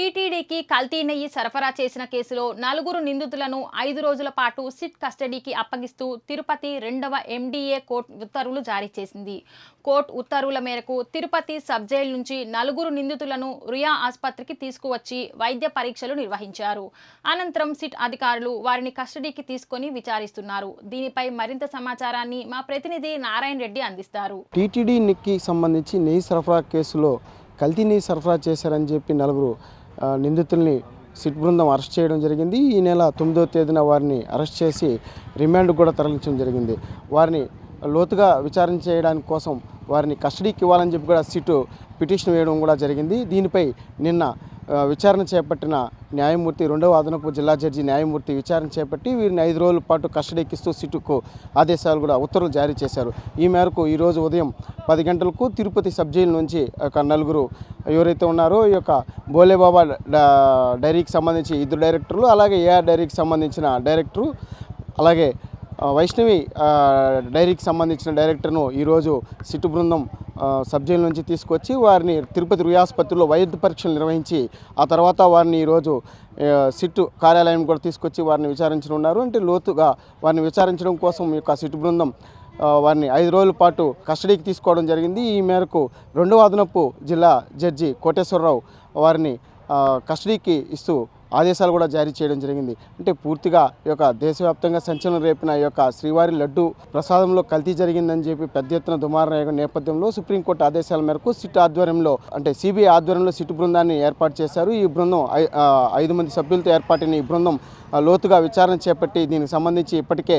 టీటీడీకి కల్తీ నెయ్యి సరఫరా చేసిన కేసులో నలుగురు నిందితులను ఐదు రోజుల పాటు సిట్ కస్టడీకి అప్పగిస్తూ తిరుపతి రెండవ ఎండీఏ కోర్టు ఉత్తర్వులు జారీ చేసింది. కోర్టు ఉత్తర్వుల మేరకు తిరుపతి సబ్ జైలు నుంచి నలుగురు నిందితులను రుయా ఆసుపత్రికి తీసుకువచ్చి వైద్య పరీక్షలు నిర్వహించారు. అనంతరం సిట్ అధికారులు వారిని కస్టడీకి తీసుకొని విచారిస్తున్నారు. దీనిపై మరింత సమాచారాన్ని మా ప్రతినిధి నారాయణ రెడ్డి అందిస్తారు. టీటీడీ నిక్కి సంబంధించి నెయ్యి సరఫరా కేసులో కల్తీ నెయ్యి సరఫరా చేశారని చెప్పి నలుగురు నిందితుల్ని సిట్ బృందం అరెస్ట్ చేయడం జరిగింది. ఈ నెల తొమ్మిదో తేదీన వారిని అరెస్ట్ చేసి రిమాండ్ కూడా తరలించడం జరిగింది. వారిని లోతుగా విచారణ చేయడానికి కోసం వారిని కస్టడీకి ఇవ్వాలని చెప్పి కూడా సిట్ పిటిషన్ వేయడం కూడా జరిగింది. దీనిపై నిన్న విచారణ చేపట్టిన న్యాయమూర్తి రెండవ అదనపు జిల్లా జడ్జి న్యాయమూర్తి విచారణ చేపట్టి వీరిని ఐదు రోజుల పాటు కస్టడీకి ఇస్తూ సిట్టుకు ఆదేశాలు కూడా ఉత్తర్వులు జారీ చేశారు. ఈ మేరకు ఈరోజు ఉదయం పది గంటలకు తిరుపతి సబ్ జైలు నుంచి ఒక నలుగురు ఎవరైతే ఉన్నారో ఈ యొక్క బోలేబాబా డైరీకి సంబంధించి ఇద్దరు డైరెక్టర్లు అలాగే ఏఆర్ డైరీకి సంబంధించిన డైరెక్టరు అలాగే వైష్ణవి డైరీకి సంబంధించిన డైరెక్టర్ను ఈరోజు సిట్టు బృందం సబ్జెక్ట్ నుంచి తీసుకొచ్చి వారిని తిరుపతి రుయాసుపత్రిలో వైద్య పరీక్షలు నిర్వహించి ఆ తర్వాత వారిని ఈరోజు సిట్టు కార్యాలయం కూడా తీసుకొచ్చి వారిని విచారించనున్నారు. అంటే లోతుగా వారిని విచారించడం కోసం ఈ యొక్క సిట్టు బృందం వారిని ఐదు రోజుల పాటు కస్టడీకి తీసుకోవడం జరిగింది. ఈ మేరకు రెండవ అదనపు జిల్లా జడ్జి కోటేశ్వరరావు వారిని కస్టడీకి ఇస్తూ ఆదేశాలు కూడా జారీ చేయడం జరిగింది. అంటే పూర్తిగా ఈ యొక్క దేశవ్యాప్తంగా సంచలనం రేపిన ఈ యొక్క శ్రీవారి లడ్డు ప్రసాదంలో కల్తీ జరిగిందని చెప్పి పెద్ద ఎత్తున దుమారం నేపథ్యంలో సుప్రీంకోర్టు ఆదేశాల మేరకు సిట్ ఆధ్వర్యంలో అంటే సిబిఐ ఆధ్వర్యంలో సిట్ బృందాన్ని ఏర్పాటు చేశారు. ఈ బృందం ఐదు మంది సభ్యులతో ఏర్పాటైన ఈ బృందం లోతుగా విచారణ చేపట్టి దీనికి సంబంధించి ఇప్పటికే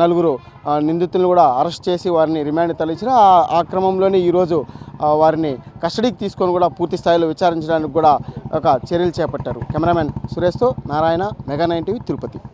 నలుగురు నిందితులను కూడా అరెస్ట్ చేసి వారిని రిమాండ్ తరలించిన ఆ క్రమంలోనే ఈరోజు వారిని కస్టడీకి తీసుకొని కూడా పూర్తి స్థాయిలో విచారించడానికి కూడా ఒక చర్యలు చేపట్టారు. Cameraman సురేష్తో Narayana mega nine TV Tirupati.